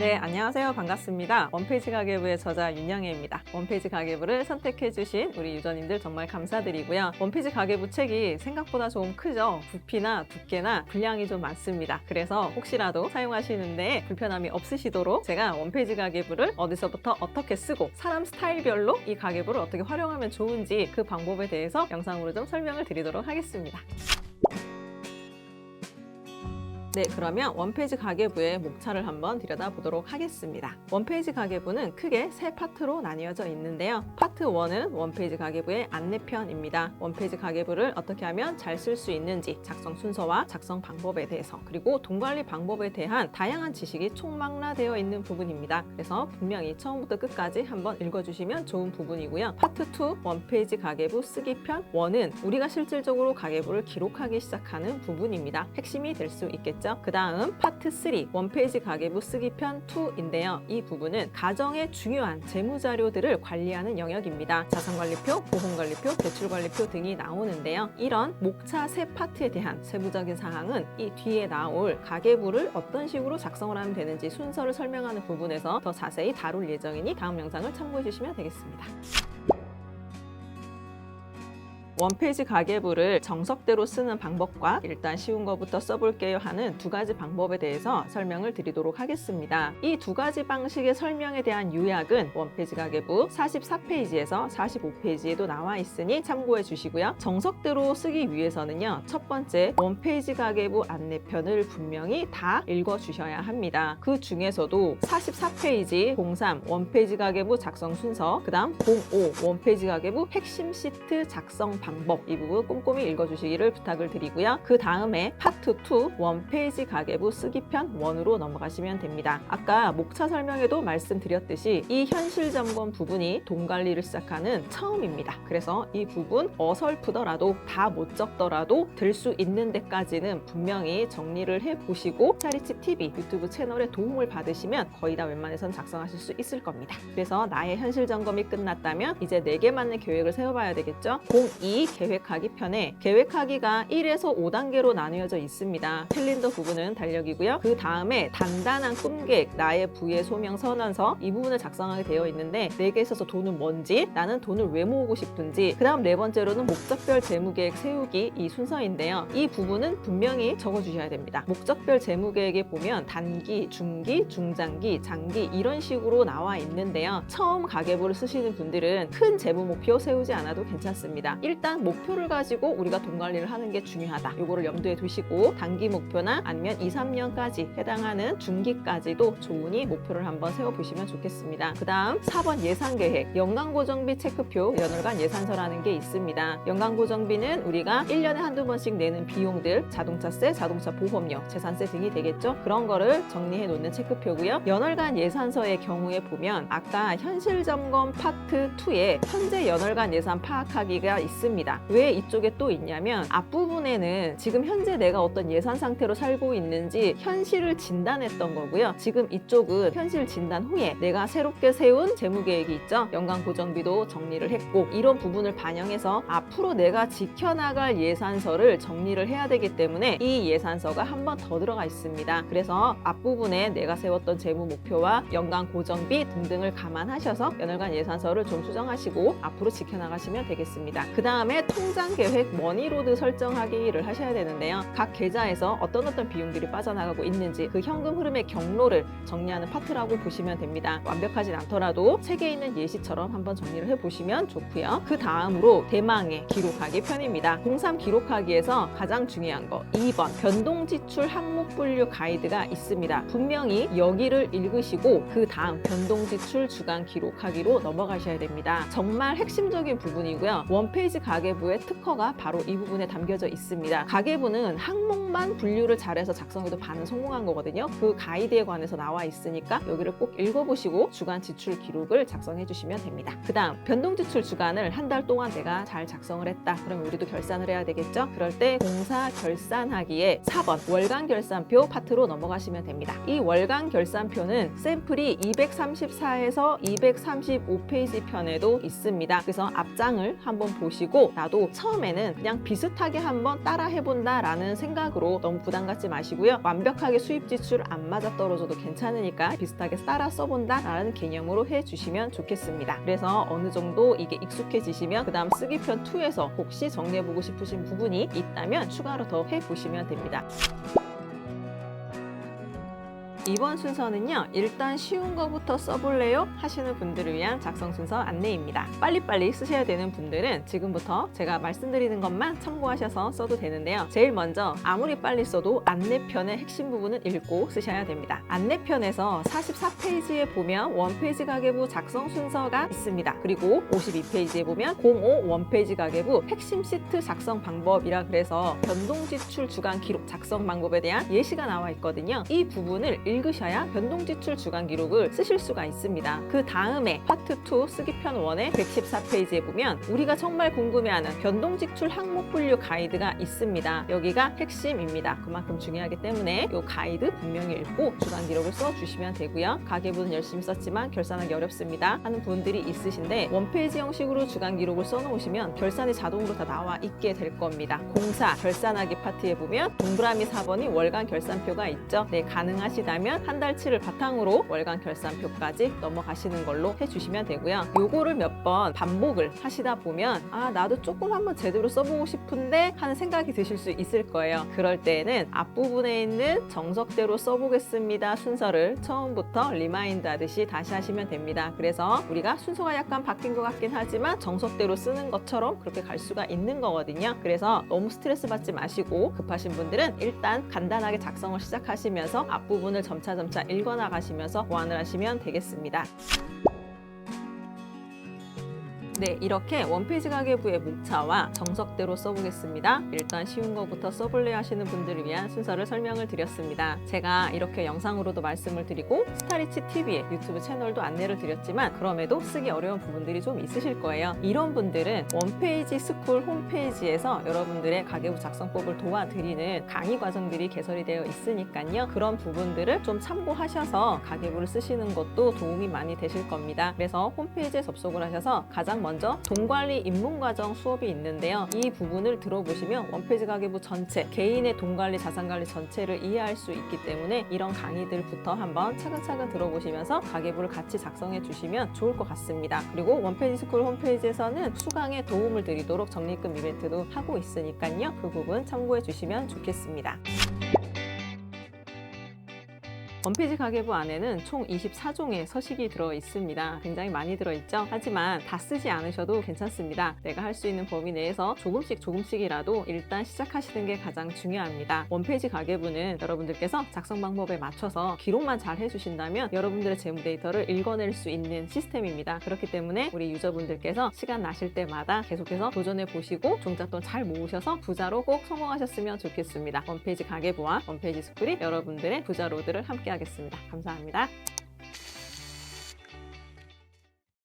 네, 안녕하세요. 반갑습니다. 원페이지 가계부의 저자 윤영애입니다. 원페이지 가계부를 선택해주신 우리 유저님들 정말 감사드리고요. 원페이지 가계부 책이 생각보다 좀 크죠? 부피나 두께나 분량이 좀 많습니다. 그래서 혹시라도 사용하시는데 불편함이 없으시도록 제가 원페이지 가계부를 어디서부터 어떻게 쓰고 사람 스타일별로 이 가계부를 어떻게 활용하면 좋은지 그 방법에 대해서 영상으로 좀 설명을 드리도록 하겠습니다. 네, 그러면 원페이지 가계부의 목차를 한번 들여다보도록 하겠습니다. 원페이지 가계부는 크게 세 파트로 나뉘어져 있는데요. 파트 1은 원페이지 가계부의 안내편입니다. 원페이지 가계부를 어떻게 하면 잘 쓸 수 있는지, 작성 순서와 작성 방법에 대해서, 그리고 돈 관리 방법에 대한 다양한 지식이 총망라되어 있는 부분입니다. 그래서 분명히 처음부터 끝까지 한번 읽어주시면 좋은 부분이고요. 파트 2 원페이지 가계부 쓰기 편 1은 우리가 실질적으로 가계부를 기록하기 시작하는 부분입니다. 핵심이 될 수 있겠죠. 그 다음 파트 3 원페이지 가계부 쓰기 편 2인데요. 이 부분은 가정의 중요한 재무 자료들을 관리하는 영역입니다. 자산관리표, 보험관리표, 대출관리표 등이 나오는데요. 이런 목차 세 파트에 대한 세부적인 사항은 이 뒤에 나올 가계부를 어떤 식으로 작성을 하면 되는지 순서를 설명하는 부분에서 더 자세히 다룰 예정이니 다음 영상을 참고해 주시면 되겠습니다. 원페이지 가계부를 정석대로 쓰는 방법과 일단 쉬운 것부터 써볼게요 하는 두 가지 방법에 대해서 설명을 드리도록 하겠습니다. 이 두 가지 방식의 설명에 대한 요약은 원페이지 가계부 44페이지에서 45페이지에도 나와 있으니 참고해 주시고요. 정석대로 쓰기 위해서는요. 첫 번째 원페이지 가계부 안내편을 분명히 다 읽어 주셔야 합니다. 그 중에서도 44페이지 03 원페이지 가계부 작성 순서, 그다음 05 원페이지 가계부 핵심 시트 작성 방법 이 부분 꼼꼼히 읽어주시기를 부탁을 드리고요. 그 다음에 파트 2 원페이지 가계부 쓰기 편 1으로 넘어가시면 됩니다. 아까 목차 설명에도 말씀드렸듯이 이 현실 점검 부분이 돈 관리를 시작하는 처음입니다. 그래서 이 부분 어설프더라도 다 못 적더라도 될수 있는 데까지는 분명히 정리를 해 보시고 차리치 TV 유튜브 채널에 도움을 받으시면 거의 다 웬만해선 작성하실 수 있을 겁니다. 그래서 나의 현실 점검이 끝났다면 이제 내게 맞는 계획을 세워봐야 되겠죠. 02 계획하기 편에 계획하기가 1에서 5단계로 나뉘어져 있습니다. 캘린더 부분은 달력이고요. 그 다음에 단단한 꿈계획, 나의 부의 소명 선언서 이 부분을 작성하게 되어 있는데 내게 있어서 돈은 뭔지, 나는 돈을 왜 모으고 싶은지, 그 다음 네 번째로는 목적별 재무계획 세우기 이 순서인데요. 이 부분은 분명히 적어주셔야 됩니다. 목적별 재무계획에 보면 단기, 중기, 중장기, 장기 이런 식으로 나와 있는데요. 처음 가계부를 쓰시는 분들은 큰 재무 목표 세우지 않아도 괜찮습니다. 일단 목표를 가지고 우리가 돈 관리를 하는 게 중요하다. 요거를 염두에 두시고 단기 목표나 아니면 2, 3년까지 해당하는 중기까지도 좋으니 목표를 한번 세워보시면 좋겠습니다. 그 다음 4번 예산 계획, 연간 고정비 체크표, 연월간 예산서라는 게 있습니다. 연간 고정비는 우리가 1년에 한두 번씩 내는 비용들, 자동차세, 자동차 보험료, 재산세 등이 되겠죠. 그런 거를 정리해 놓는 체크표고요. 연월간 예산서의 경우에 보면 아까 현실 점검 파트 2에 현재 연월간 예산 파악하기가 있습니다. 왜 이쪽에 또 있냐면 앞부분에는 지금 현재 내가 어떤 예산 상태로 살고 있는지 현실을 진단했던 거고요. 지금 이쪽은 현실 진단 후에 내가 새롭게 세운 재무 계획이 있죠. 연간 고정비도 정리를 했고 이런 부분을 반영해서 앞으로 내가 지켜나갈 예산서를 정리를 해야 되기 때문에 이 예산서가 한 번 더 들어가 있습니다. 그래서 앞부분에 내가 세웠던 재무 목표와 연간 고정비 등등을 감안하셔서 연월간 예산서를 좀 수정하시고 앞으로 지켜나가시면 되겠습니다. 그 다음 에 통장 계획 머니로드 설정하기를 하셔야 되는데요. 각 계좌에서 어떤 어떤 비용들이 빠져나가고 있는지 그 현금 흐름의 경로를 정리하는 파트라고 보시면 됩니다. 완벽하진 않더라도 책에 있는 예시처럼 한번 정리를 해보시면 좋고요. 그 다음으로 대망의 기록하기 편입니다. 03 기록하기에서 가장 중요한 거 2번 변동 지출 항목 분류 가이드가 있습니다. 분명히 여기를 읽으시고 그 다음 변동 지출 주간 기록하기로 넘어가셔야 됩니다. 정말 핵심적인 부분이고요. 원페이지 가계부의 특허가 바로 이 부분에 담겨져 있습니다. 가계부는 항목만 분류를 잘해서 작성해도 반은 성공한 거거든요. 그 가이드에 관해서 나와 있으니까 여기를 꼭 읽어보시고 주간 지출 기록을 작성해 주시면 됩니다. 그 다음 변동 지출 주간을 한 달 동안 내가 잘 작성을 했다. 그럼 우리도 결산을 해야 되겠죠? 그럴 때 공사 결산하기에 4번 월간 결산표 파트로 넘어가시면 됩니다. 이 월간 결산표는 샘플이 234에서 235페이지 편에도 있습니다. 그래서 앞장을 한번 보시고 나도 처음에는 그냥 비슷하게 한번 따라 해본다라는 생각으로 너무 부담 갖지 마시고요. 완벽하게 수입 지출 안 맞아 떨어져도 괜찮으니까 비슷하게 따라 써본다라는 개념으로 해주시면 좋겠습니다. 그래서 어느 정도 이게 익숙해지시면 그 다음 쓰기 편 2에서 혹시 정리해보고 싶으신 부분이 있다면 추가로 더 해보시면 됩니다. 이번 순서는요, 일단 쉬운 거부터 써볼래요? 하시는 분들을 위한 작성 순서 안내입니다. 빨리빨리 쓰셔야 되는 분들은 지금부터 제가 말씀드리는 것만 참고하셔서 써도 되는데요. 제일 먼저 아무리 빨리 써도 안내편의 핵심 부분은 읽고 쓰셔야 됩니다. 안내편에서 44페이지에 보면 원페이지 가계부 작성 순서가 있습니다. 그리고 52페이지에 보면 05 원페이지 가계부 핵심 시트 작성 방법이라 그래서 변동 지출 주간 기록 작성 방법에 대한 예시가 나와 있거든요. 이 부분을 읽으셔야 변동지출 주간 기록을 쓰실 수가 있습니다. 그 다음에 파트 2 쓰기편 1의 114페이지에 보면 우리가 정말 궁금해하는 변동지출 항목 분류 가이드가 있습니다. 여기가 핵심입니다. 그만큼 중요하기 때문에 이 가이드 분명히 읽고 주간 기록을 써주시면 되고요. 가계부는 열심히 썼지만 결산하기 어렵습니다 하는 분들이 있으신데 원페이지 형식으로 주간 기록을 써놓으시면 결산이 자동으로 다 나와 있게 될 겁니다. 공사 결산하기 파트에 보면 동그라미 4번이 월간 결산표가 있죠. 네, 가능하시다면 한 달치를 바탕으로 월간 결산표까지 넘어가시는 걸로 해주시면 되고요. 요거를 몇 번 반복을 하시다 보면 아 나도 조금 한번 제대로 써보고 싶은데 하는 생각이 드실 수 있을 거예요. 그럴 때는 앞부분에 있는 정석대로 써보겠습니다 순서를 처음부터 리마인드 하듯이 다시 하시면 됩니다. 그래서 우리가 순서가 약간 바뀐 것 같긴 하지만 정석대로 쓰는 것처럼 그렇게 갈 수가 있는 거거든요. 그래서 너무 스트레스 받지 마시고 급하신 분들은 일단 간단하게 작성을 시작하시면서 앞부분을 점 차점차 읽어나가시면서 보완을 하시면 되겠습니다. 네, 이렇게 원페이지 가계부의 목차와 정석대로 써보겠습니다. 일단 쉬운 거부터 써볼래 하시는 분들을 위한 순서를 설명을 드렸습니다. 제가 이렇게 영상으로도 말씀을 드리고 스타리치 TV의 유튜브 채널도 안내를 드렸지만 그럼에도 쓰기 어려운 부분들이 좀 있으실 거예요. 이런 분들은 원페이지 스쿨 홈페이지에서 여러분들의 가계부 작성법을 도와드리는 강의 과정들이 개설이 되어 있으니까요. 그런 부분들을 좀 참고하셔서 가계부를 쓰시는 것도 도움이 많이 되실 겁니다. 그래서 홈페이지에 접속을 하셔서 가장 먼저 돈관리 입문과정 수업이 있는데요. 이 부분을 들어보시면 원페이지 가계부 전체, 개인의 돈관리, 자산관리 전체를 이해할 수 있기 때문에 이런 강의들부터 한번 차근차근 들어보시면서 가계부를 같이 작성해 주시면 좋을 것 같습니다. 그리고 원페이지 스쿨 홈페이지에서는 수강에 도움을 드리도록 적립금 이벤트도 하고 있으니까요. 그 부분 참고해 주시면 좋겠습니다. 원페이지 가계부 안에는 총 24종의 서식이 들어 있습니다. 굉장히 많이 들어 있죠? 하지만 다 쓰지 않으셔도 괜찮습니다. 내가 할 수 있는 범위 내에서 조금씩 조금씩이라도 일단 시작하시는 게 가장 중요합니다. 원페이지 가계부는 여러분들께서 작성 방법에 맞춰서 기록만 잘 해주신다면 여러분들의 재무 데이터를 읽어낼 수 있는 시스템입니다. 그렇기 때문에 우리 유저분들께서 시간 나실 때마다 계속해서 도전해 보시고 종잣돈 잘 모으셔서 부자로 꼭 성공하셨으면 좋겠습니다. 원페이지 가계부와 원페이지 스쿨이 여러분들의 부자 로드를 함께 하겠습니다. 감사합니다.